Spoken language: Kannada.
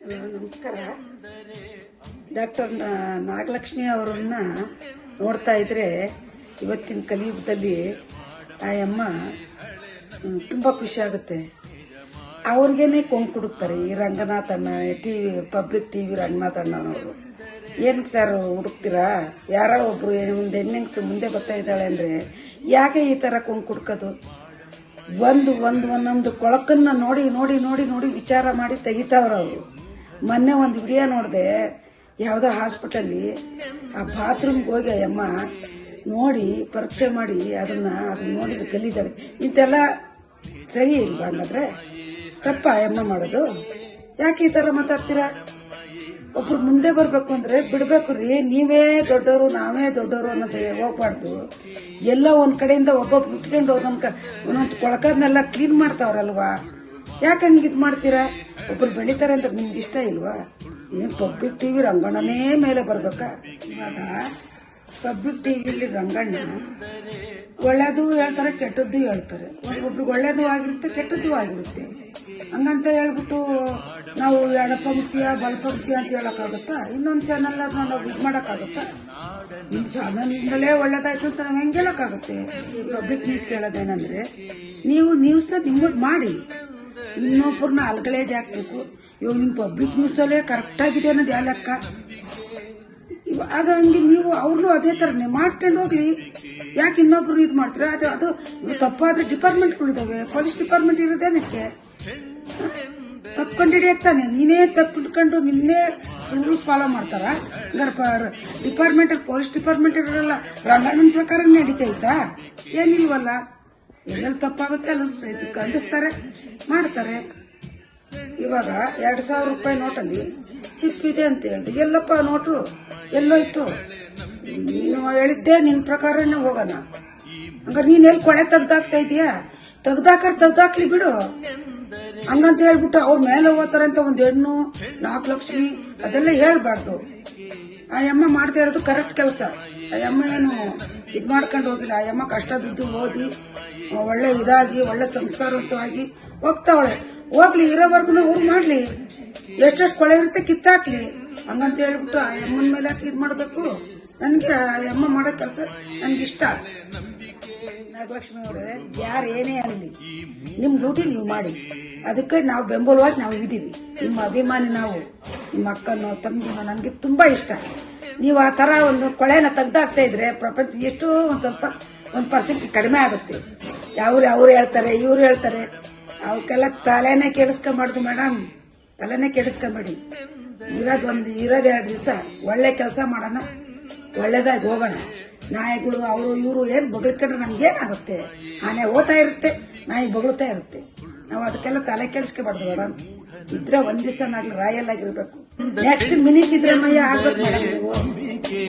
ನಮಸ್ಕಾರ. ಡಾಕ್ಟರ್ ನಾಗಲಕ್ಷ್ಮಿ ಅವರನ್ನ ನೋಡ್ತಾ ಇದ್ರೆ ಇವತ್ತಿನ ಕಲಿಯುಗದಲ್ಲಿ ಆ ಅಮ್ಮ ತುಂಬ ತುಂಬಾ ಖುಷಿ ಆಗುತ್ತೆ. ಅವ್ರಿಗೇನೆ ಕೊಂಕು ಹುಡುಕ್ತಾರೆ ಈ ರಂಗನಾಥ್ ಅಣ್ಣ T V, public T V Ranganath ಅಣ್ಣನವರು ಏನಕ್ಕೆ ಸರ್ ಹುಡುಕ್ತೀರಾ? ಯಾರೋ ಒಬ್ರು ಒಂದು ಹೆಣ್ಣೆಂಗ್ಸು ಮುಂದೆ ಬರ್ತಾ ಇದ್ದಾಳೆ ಅಂದ್ರೆ ಯಾಕೆ ಈ ತರ ಕೊಂಕು ಹುಡ್ಕೋದು ಒಂದು ಒಂದು, ಒಂದೊಂದು ಕೊಳಕನ್ನ ನೋಡಿ ನೋಡಿ ನೋಡಿ ನೋಡಿ ವಿಚಾರ ಮಾಡಿ ತೆಗಿತಾವ್ರ ಅವರು. ಮೊನ್ನೆ ಒಂದು ವಿಡಿಯೋ ನೋಡಿದೆ, ಯಾವುದೋ ಹಾಸ್ಪಿಟಲ್ಲಿ ಆ ಬಾತ್ರೂಮ್ಗೆ ಹೋಗಿ ಅಮ್ಮ ನೋಡಿ, ಪರೀಕ್ಷೆ ಮಾಡಿ, ಅದನ್ನ ಅದನ್ನ ನೋಡಿದ್ರೆ ಗಲೀಜಾಗ ಇಂತೆಲ್ಲ ಸರಿ ಇಲ್ವಾ ಹಂಗಾದ್ರೆ ತಪ್ಪ ಅಮ್ಮ ಮಾಡೋದು. ಯಾಕೆ ಈ ಥರ ಮಾತಾಡ್ತೀರಾ? ಒಬ್ರು ಮುಂದೆ ಬರಬೇಕು ಅಂದ್ರೆ ಬಿಡಬೇಕು ರೀ. ನೀವೇ ದೊಡ್ಡವರು ನಾವೇ ದೊಡ್ಡವರು ಅನ್ನೋದು ಹೋಗ್ಬಾರ್ದು. ಎಲ್ಲ ಒಂದು ಕಡೆಯಿಂದ ಒಬ್ಬೊಬ್ರು ಮುಟ್ಕೊಂಡು ಒಂದೊಂದು ಒಂದೊಂದ್ ಕೊಳಕನ್ನೆಲ್ಲ ಕ್ಲೀನ್ ಮಾಡ್ತಾವ್ರಲ್ವಾ? ಯಾಕೆ ಹಂಗೆ ಇದು ಮಾಡ್ತೀರಾ? ಒಬ್ರು ಬೆಳಿತಾರೆ ಅಂತ ನಿಮ್ಗೆ ಇಷ್ಟ ಇಲ್ವಾ? ಏನ್ ಪಬ್ಲಿಕ್ ಟಿವಿ ರಂಗಣನೇ ಮೇಲೆ ಬರ್ಬೇಕಾ? ಇವಾಗ ಪಬ್ಲಿಕ್ ಟಿವಿಲಿ ರಂಗಣ್ಣ ಒಳ್ಳೇದು ಹೇಳ್ತಾರೆ, ಕೆಟ್ಟದ್ದು ಹೇಳ್ತಾರೆ. ಒಬ್ರಿಗೆ ಒಳ್ಳೇದು ಆಗಿರುತ್ತೆ, ಕೆಟ್ಟದ್ದು ಆಗಿರುತ್ತೆ. ಹಂಗಂತ ಹೇಳ್ಬಿಟ್ಟು ನಾವು ಎಡಪಂಕ್ತಿಯ ಮುಕ್ತಿಯ ಬಲ್ಪ ಮುಕ್ತಿಯ ಅಂತ ಹೇಳಕ್ಕಾಗುತ್ತಾ? ಇನ್ನೊಂದು ಚಾನಲ್ ನಾವು ಇದು ಮಾಡೋಕ್ಕಾಗುತ್ತಾ? ನಿಮ್ಮ ಚಾನಲ್ಗಳೇ ಒಳ್ಳೇದಾಯ್ತು ಅಂತ ನಾವು ಹೆಂಗೆ ಹೇಳೋಕ್ಕಾಗುತ್ತೆ? ಪಬ್ಲಿಕ್ ನ್ಯೂಸ್ ಕೇಳೋದೇನಂದ್ರೆ, ನೀವು ನ್ಯೂಸ್ ನಿಮ್ಮದು ಮಾಡಿ. ಇನ್ನೊಬ್ಬರನ್ನ ಅಲ್ಗಳೆದು ಹಾಕ್ಬೇಕು ಇವಾಗ ನಿಮ್ಮ ಪಬ್ಲಿಕ್ ನ್ಯೂಸಲ್ಲೇ ಕರೆಕ್ಟಾಗಿದೆ ಅನ್ನೋದು ಯಾವ ಲೆಕ್ಕ? ಇವಾಗ ಹಂಗೆ ನೀವು ಅವ್ರನ್ನೂ ಅದೇ ಥರನೇ ಮಾಡ್ಕೊಂಡು ಹೋಗ್ಲಿ. ಯಾಕೆ ಇನ್ನೊಬ್ರು ಇದು ಮಾಡ್ತೀರಾ? ಅದು ಅದು ತಪ್ಪಾದರೆ ಡಿಪಾರ್ಟ್ಮೆಂಟ್ಗಳಿದಾವೆ ಪೊಲೀಸ್ ಡಿಪಾರ್ಟ್ಮೆಂಟ್ ಇರೋದೇನಕ್ಕೆ ತಪ್ಪು ಕಂಡು ನೀನೇ ತಪ್ಪು ಹಿಡ್ಕೊಂಡು ನಿನ್ನೇ ರೂಲ್ಸ್ ಫಾಲೋ ಮಾಡ್ತಾರ? ಹಂಗಾರೆ ಡಿಪಾರ್ಟ್ಮೆಂಟಲ್ಲಿ ಪೊಲೀಸ್ ಡಿಪಾರ್ಟ್ಮೆಂಟ್ ಇರೋಲ್ಲ ರಂಗಣ್ಣನ ಪ್ರಕಾರ ನಡೀತೈತಾ? ಏನಿಲ್ವಲ್ಲ. ಎಲ್ಲೆಲ್ಲಿ ತಪ್ಪಾಗುತ್ತೆ ಅಲ್ಲಿ ಇದು ಖಂಡಿಸ್ತಾರೆ, ಮಾಡ್ತಾರೆ. ಇವಾಗ ಎರಡು ಸಾವಿರ ರೂಪಾಯಿ ನೋಟಲ್ಲಿ ಚಿಪ್ ಇದೆ ಅಂತ ಹೇಳಿ ಎಲ್ಲಪ್ಪ, ನೋಟು ಎಲ್ಲೋಯ್ತು ನೀನು ಹೇಳಿದ್ದೆ ನಿನ್ನ ಪ್ರಕಾರನೇ ಹೋಗೋಣ. ಹಂಗಾರೆ ನೀನು ಎಲ್ಲಿ ಕೊಳೆ ತೆಗ್ದಾಕ್ತಾ ಇದೀಯಾ ತೆಗ್ದಾಕರ್ ತೆಗ್ದಾಕ್ಲಿ ಬಿಡು. ಹಂಗಂತ ಹೇಳ್ಬಿಟ್ಟು ಅವ್ರ ಮೇಲೆ ಹೋಗ್ತಾರೆ ಅಂತ ಒಂದ್ ಹೆಣ್ಣು, ನಾಲ್ಕು ಲಕ್ಷ್ಮಿ ಅದೆಲ್ಲ ಹೇಳ್ಬಾರ್ದು. ಆ ಯಮ್ಮ ಮಾಡ್ತಾ ಇರೋದು ಕರೆಕ್ಟ್ ಕೆಲಸ. ಆ ಯಮ್ಮ ಏನು ಇದು ಮಾಡ್ಕೊಂಡು ಹೋಗಿಲ್ಲ. ಆ ಯಮ್ಮ ಕಷ್ಟ ಬಿದ್ದು ಓದಿ ಒಳ್ಳೆ ಇದಾಗಿ, ಒಳ್ಳೆ ಸಂಸ್ಕಾರವಂತವಾಗಿ ಹೋಗ್ತಾವಳೆ. ಹೋಗ್ಲಿ ಇರೋವರೆಗೂ ಊರು ಮಾಡ್ಲಿ. ಎಷ್ಟೆಷ್ಟು ಕೊಳೆ ಇರುತ್ತೆ ಕಿತ್ತಾಕ್ಲಿ. ಹಂಗಂತ ಹೇಳ್ಬಿಟ್ಟು ಆ ಅಮ್ಮನ ಮೇಲೆ ಹಾಕಿ ಇದ್ ಮಾಡ್ಬೇಕು. ನನ್ಗೆ ಆ ಯಮ್ಮ ಮಾಡೋ ಕೆಲಸ ನನ್ಗಿಷ್ಟ. ನಾಗಲಕ್ಷ್ಮಿ ಅವರೇ ಯಾರು ಏನೇ ಆಗಲಿ, ನಿಮ್ ಡ್ಯೂಟಿ ನೀವು ಮಾಡಿ. ಅದಕ್ಕೆ ನಾವು ಬೆಂಬಲವಾಗಿ ನಾವು ಇದೀವಿ ನಿಮ್ಮ ಅಭಿಮಾನಿ ನಾವು. ನಿಮ್ಮ ಅಕ್ಕನೋ ತಂಗಿನೋ ನನಗೆ ತುಂಬ ಇಷ್ಟ. ನೀವು ಆ ಥರ ಒಂದು ಕೊಳೆನ ತೆಗ್ದಾಕ್ತಾ ಇದ್ರೆ ಪ್ರಪಂಚ ಎಷ್ಟೋ ಒಂದು ಸ್ವಲ್ಪ ಒಂದು ಪರ್ಸೆಂಟ್ ಕಡಿಮೆ ಆಗುತ್ತೆ. ಯಾವ್ರು ಅವ್ರು ಹೇಳ್ತಾರೆ, ಇವ್ರು ಹೇಳ್ತಾರೆ. ಅವಕ್ಕೆಲ್ಲ ತಲೆನೇ ಕೆಡಿಸ್ಕೊಂಬಾರ್ದು ಮೇಡಮ್. ತಲೆನೇ ಕೆಡಿಸ್ಕೊಂಬೇಡಿ. ಇರೋದು ಒಂದು, ಇರೋದು ಎರಡು ದಿವಸ ಒಳ್ಳೆ ಕೆಲಸ ಮಾಡೋಣ. ಒಳ್ಳೇದಾಗಿ ಹೋಗೋಣ. ನಾಯಿಗಳು, ಅವರು, ಇವರು ಏನು ಬಗಳ್ಕೊಂಡ್ರೆ ನಮ್ಗೇನಾಗುತ್ತೆ? ಆನೆ ಓದ್ತಾ ಇರುತ್ತೆ, ನಾಯಿ ಬಗಳ್ತಾ ಇರುತ್ತೆ. ನಾವು ಅದಕ್ಕೆಲ್ಲ ತಲೆ ಕೆಡಿಸ್ಕೋಬಾರ್ದು ಮೇಡಮ್. ಇದ್ರೆ ಒಂದ್ ದಿವಸ ನಾಗ್ಲಿ ರಾಯಲ್ ಆಗಿರ್ಬೇಕು. ನೆಕ್ಸ್ಟ್ ಮಿನಿ ಸಿದ್ದರಾಮಯ್ಯ ಆಗ್ಬೇಕು ಮೇಡಮ್ ನೀವು.